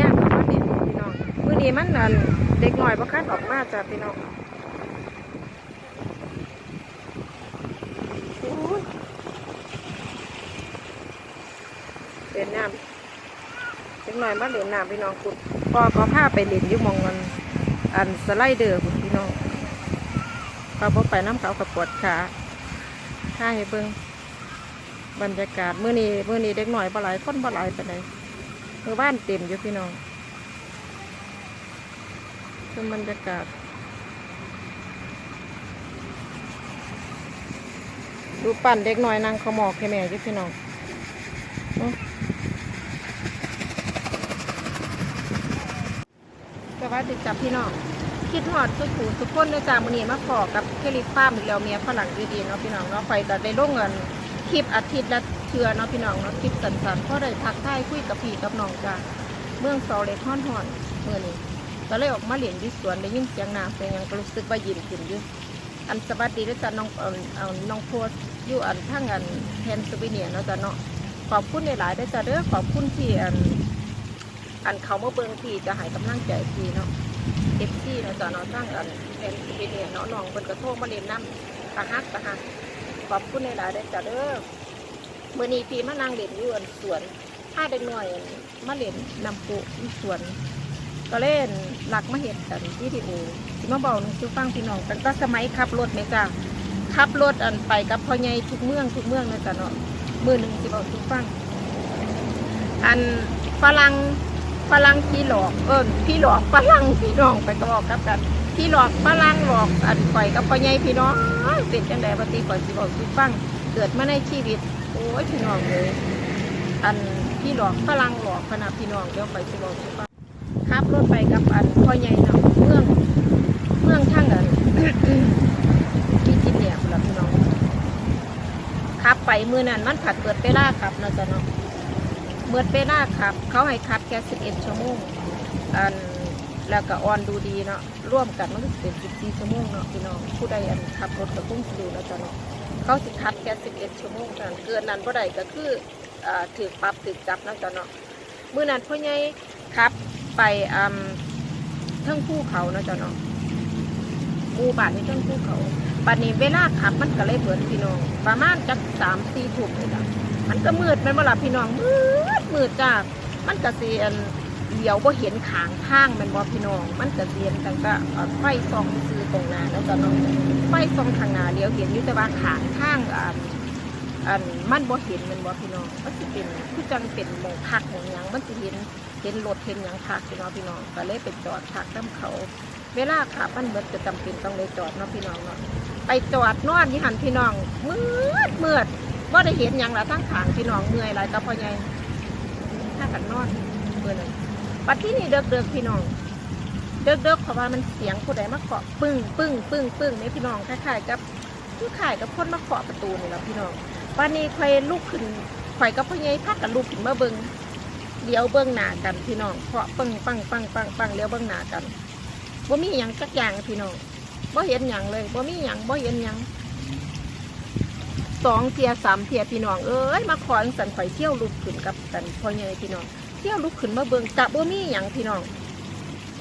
ยากมากดิพี่น้องมือนี้มันนั่นเด็กหน่อยประคัดออกมาจากพี่น้องเด่นน้ำเด็กหน่อยมาเด่นน้ำพี่น้องคุณพ่อก็พาไปเด่นยุ่มองกันอันสไลเดอร์คุณพี่น้องเขาไปน้ำเขากับปวดขาให้เบิ้ง บรรยากาศเมื้อนี้มื้อนี้เด็กหน่อยบ่หลายคนบ่หลายปานเมื่อบ้านเต็มอยู่พี่น้องเป็นบรรยากาศดูปั่นเด็กหน้อยนั่งขหมอกให้แม่อยุพี่น้องอื้อสวัสดีจับพี่น้องคิดหอดสุขุสุขคนในจามือนีมาขอกับเคลิฟ้ามอีกแล้วเมียฝรั่งดีๆเนาะพี่น้องเนาะไปแต่ได้ลงเงิน ลิปอาทิตย์ละเทือเนาะพี่น้องเนาะคลิปสั้นๆเพราะได้ทักทายคุยกับพี่กับน้องจ้าเมืองเสาเล็กฮ้อนหอนเมื่อนี้ก็เลยออกมาเหรียนที่สวนได้ยินเสียงน้ำเป็นหยังก็รู้สึกว่ายินขึ้นอยู่อันสวัสดีด้วยจ้ะน้องเอาเอน้องโพสอยู่อันทั้งอันแทนสวีเนียเนาะจ้ะเนาะขอบคุณหลายๆด้วยจ้ะเด้อขอบคุณที่อันอันเขาเมาเบิ่งพี่จะให้กำลังใจพี่เนาะเอฟซีเนาะจ้ะเนาะทั้งอันแทนสวีเนียเนาะน้องเพิ่นก็โทรมาเรียนน้ำตาฮักตาฮัก ขอบคุณหลายๆด้จ้ะเด้อมื้อนี้พี่มานั่งเล่นอยู่อันสวนถ้าเด็กน้อยมาเล่นนำปุอยู่สวน ก็เล่นหลักมาเห็นกันวิดีโอที่มาบอกหนังสือฟังพี่น้องตั้งแต่สมัยขับรถไหมจ้าขับรถอันไปกับพ่อใหญ่ทุกเมืองทุกเมืองเลยจ้ะเนาะมือหนึ่งที่บอกทุกฟัง อันฝรั่งฝรั่งพี่หลอกเอิญพี่หลอกฝรั่งพี่น้องไปก็บอกกับกัน พี่หลอกฝรั่งหลอกอันปล่อยกับพ่อใหญ่พี่น้องเป็นจังไดปฏิปล่อยสิบอกทุกฟังเกิดมาในชีวิตโอ้ยพี่น้องเลยอันพี่หลอกฝรั่งหลอกขนาดพี่น้องเดี๋ยวไปสิบอกทุกฟังขับรถไปกับอันพ่อใหญ่เนาะเมืองเมืองทางอันพี่จินเนี่ยคุณล่ะพี่น้องขับไปมือนั้นมันผัดเปิดเวลาขับเนาะจ้ะเนาะเมื่อเวลาขับ เขาให้ขับแค่สิบเอ็ดชั่วโมงอัน แล้วก็ออนดูดีเนาะร่วมกันมันก็สิเป็นสิชั่วโมงเนาะพี่น้องผู้ใดอันขับรถก็คงสิดูเนาะจ้ะเนาะเขาสิขับแค่สิบเอ็ดชั่วโมงเท่านั้นเกินนั้นบ่ได้ก็คืออ่าถือปรับถือจับนะจ้ะเนาะมือนั้นพ่อใหญ่ขับไปอืมเทิงภูเขานะจ้ะเนาะหมู่บ้านนี่เทิงภูเขาป่านนี้เวลาขับมันก็เลยเบิดพี่น้อง ประมาณจักสามสี่ทุ่มเลยจ้ะมันก็มืดมันบ่ล่ะพี่น้องมืดมืดจ้ามันก็เสียน เดี๋ยวบ่เห็นขางทางมันบ่พี่น้อง มันก็เสียนตั้งแต่ไฟส่องซื้อตรงหน้าเนาะจ้ะเนาะไฟส่องทางหน้าเดี๋ยวเห็นยู่แต่ว่าขางทางอ่าอันมันบ่เห็นมันบ่พี่น้องมันสิเป็นคือจังเป็นหมองพักหมองยังมันสิเห็นเห็นรถเห็นยังพักพี่น้องพี่น้องก็เลยไปจอดพักน้ำเขา เวลาขับมันเบิดจะจำเป็นต้องเลยจอดเนาะพี่น้องเนาะไปจอดนอนที่หันพี่น้องเมือดมืดว่าได้เห็นยังละทั้งขางพี่น้องเมื่อยหลายตาพ่อใหญ่ถ้ากันนอนเมื่อนั้น ปัดที่นี่เด็กๆพี่น้อง เด็กๆเพราะว่ามันเสียงผู้ใดมาเคาะปึ้งปึ้งปึ้งปึ้งเนี่ยพี่น้องคล้ายๆกับคือขายกับคนมาเคาะประตูนี่แหละพี่น้องวันนี้ใครลุกขึ้นข่อยกับพ่อใหญ่พักกันลุกขึ้นมาเบิ้งเลี้ยวเบื้งหน้ากันพี่น้องเพาะปังปังปังปังปังเลี้ยวเบื้งหน้ากันบ่มีหยังจักอย่างพี่น้องบ่เห็นหยังเลยบ่มีหยังบ่เห็นหยังสองเทียสามเทียพี่น้องเอ้ยมาขอนสันข่อยเที่ยวลุกขึ้นกับกันพ่อใหญ่พี่น้อง เที่ยวลุกขึ้นมาเบิ่งกะบ่มีหยังพี่น้อง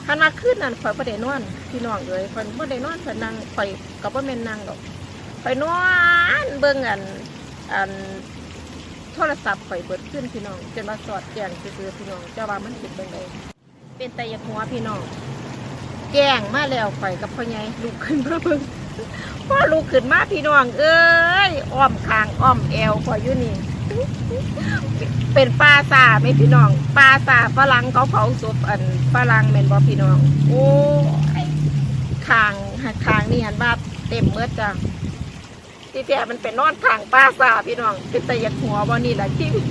ขณะขึ้นนั่นข่อยบ่ได้นอนพี่น้องเอ้ยข่อยบ่ได้นอนข่อยนั่งข่อยก็บ่แม่นนั่งดอกข่อยนอนเบิ่งอันอันโทรศัพท์ข่อยเบิดขึ้นพี่น้องจนมาสอดแจ้งซื้อๆพี่น้องเจ้าว่ามันเป็นเป็นไงเป็นแต่ยาหัวพี่น้องแจ้งมาแล้วข่อยกับพ่อใหญ่ลุกขึ้นมาเบิ่งพ่อลุกขึ้นมาพี่น้องเอ้ยอ้อมคางอ้อมแอวข่อยอยู่นี่ เป็นปลาซาไหมพี่น้องปลาซาฝรั่งเขาเผาศพอันฝรั่งแม่นบ่พี่น้อง โอ้คางคางนี่หันว่าเต็มเมื่อจ้ะที่แท้มันเป็นนอนทางป้าซาพี่น้องเป็นตะยักหัวบ่นี่แหละชีวิต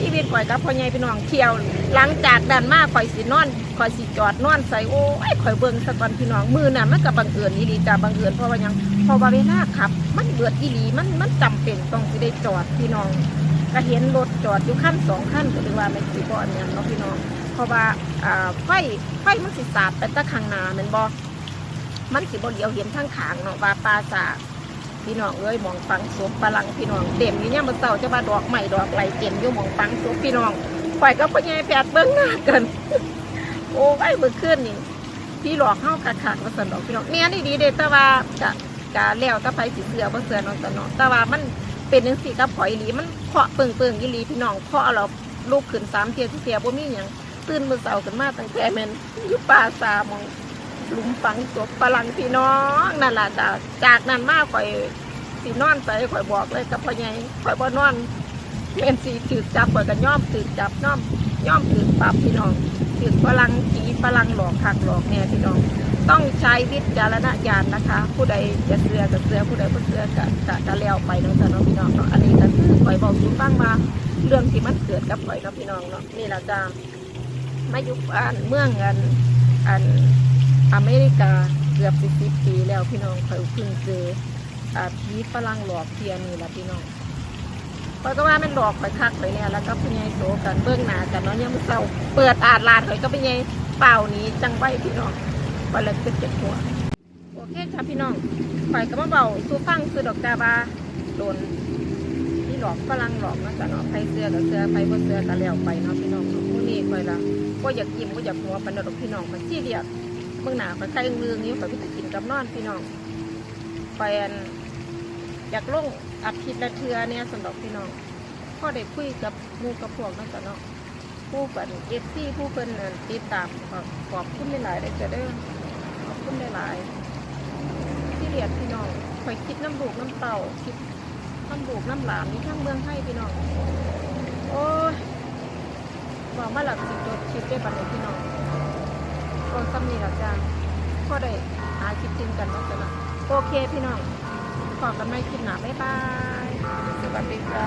ชีวิตข่อยกับพ่อใหญ่พี่น้องเที่ยว หลังจากดันมาข่อยสินอนข่อยสิจอดนอนใส่โอ้ยข่อยเบิ่งสะกอนพี่น้องมือน่ะมันก็บังเอิญนี่ดีจ้าบังเอิญเพราะว่ายังพราะว่าเวลาขับ มันเบิดอีหลีมันมันจำเป็นต้องสิได้จอดพี่น้อง ก็เห็นรถจอดอยู่ขั้นสองขั้นก็เลยว่ามันสิบ่อันนั้นเนาะพี่น้องเพราะว่าอ่าไฟไฟมันสิสาดไปตะข้างหน้าแมันบ่มันสิบ่เดียวเห็นทางขางเนาะว่าปลาสาพี่น้องเอ้ยหมองฟังศพปลังพี่น้องเต็มอยู่เนี่ยมันเต่าจะมาดอกใหม่ดอกไหลเต็มอยู่หมองฟังศพพี่น้องปล่อยก็พ่อใหญ่แปดเบิ้งหน้ากันโอ้ไอ้เมื่อคืนนี่พี่หลอกเฮาคักๆว่าซั่นดอกพี่น้องแม่ยนี่ดีเด้แต่ว่ากะกะแล้วต่ไปสิเสือบ่เสือนาะซั่นเนาะแต่ว่ามัน เป็นจังซี่กับข่อยอีหลีมันเคาะเปิงๆอีหลีพี่น้องเคาะแล้วลูกขึ้นสามเทียที่เทียบ่มีหยังตื่นมื้อเช้าขึ้นมาตั้งแต่แม่นอยู่ป่าซามองหลุมฝังศพฝรั่งพี่น้องนั่นแหละจ้ะจากนั้นมาข่อยสินอนใส่ข่อยบอกเลยกับพ่อใหญ่ข่อยบ่นอนแม่นสิถูกจับข่อยก็ย่อมถูกจับย่อมย่อมถูกปรับพี่น้องถึงฝรั่งผีฝรั่งหลอกคักหลอกแน่พี่น้อง ต้องใช้วิจารณญาณนะคะ ผู้ใดจะเสือกับเสือผู้ใดบ่เสือกะกะกะแล้วไปเนาะจ้ะเนาะพี่น้องเนาะอันนี้ก็คือปล่อยบอกสู่ฟังมาเรื่องที่มันเกิดกับปล่อยเนาะพี่น้องเนาะนี่เราจะมาอยู่บ้านเมืองอันอันอเมริกาเกือบสิบสิบปีแล้วพี่น้องเคยเพิ่งเจออ่าผีฝรั่งหลอกเทียนี่แหละพี่น้องเพราะก็ว่ามันหลอกไปคักไปแล้วแล้วก็พี่ใหญ่โตกันเบื้องหน้ากันเนาะยังมือเศร้าเปิดอาดลาดข่อยก็พี่ใหญ่เปล่านี้จังไว้พี่น้อง ไปเลยเจ็บเจ็บหัวโอเคค่ะพี่น้องข่อยก็มาเบาสู้ฟังซื้อดอกจาบาโดนที่หลอกฝรั่งหลอกนะจ้ะเนาะใครเสื้อกับเสื้อใครบ่เสื้อก็แล้วไปเนาะพี่น้องเนาะมื้อนี้ข่อยละก็อยากกินก็อยากหัวปานนั้นดอกพี่น้องมันซี่เดียดเบื้อหน้าข่อยใครเรื่องนี้ข่อยไปกินกับนอนพี่น้องไปอันอยากลงอาทิตย์ละเทือเนี่ยสำหรับพี่น้องพ่อได้คุยกับมูกับพวกนั่นจ้ะเนาะ ผู้เป็นเอฟซีผู้เป็นติดตามขอบคุณหลายๆได้จะได้อขอบคุณหลายๆที่เรียดพี่น้องคอยคิดน้ำลูกน้ำเต่าคิดน้ำลูกน้ำหลานนี่ทั้งเมืองไทยพี่น้องโอ้ยบอกมาหลับสิจดคิดได้บัดนี้พี่น้องก็ซ้ำนี่ละจ้าพ่อได้หาคิดจริงกันเนาะจ้ะนะโอเคพี่น้องขอกันไม่คิดหนาบ๊ายบายสวัสดีจ้า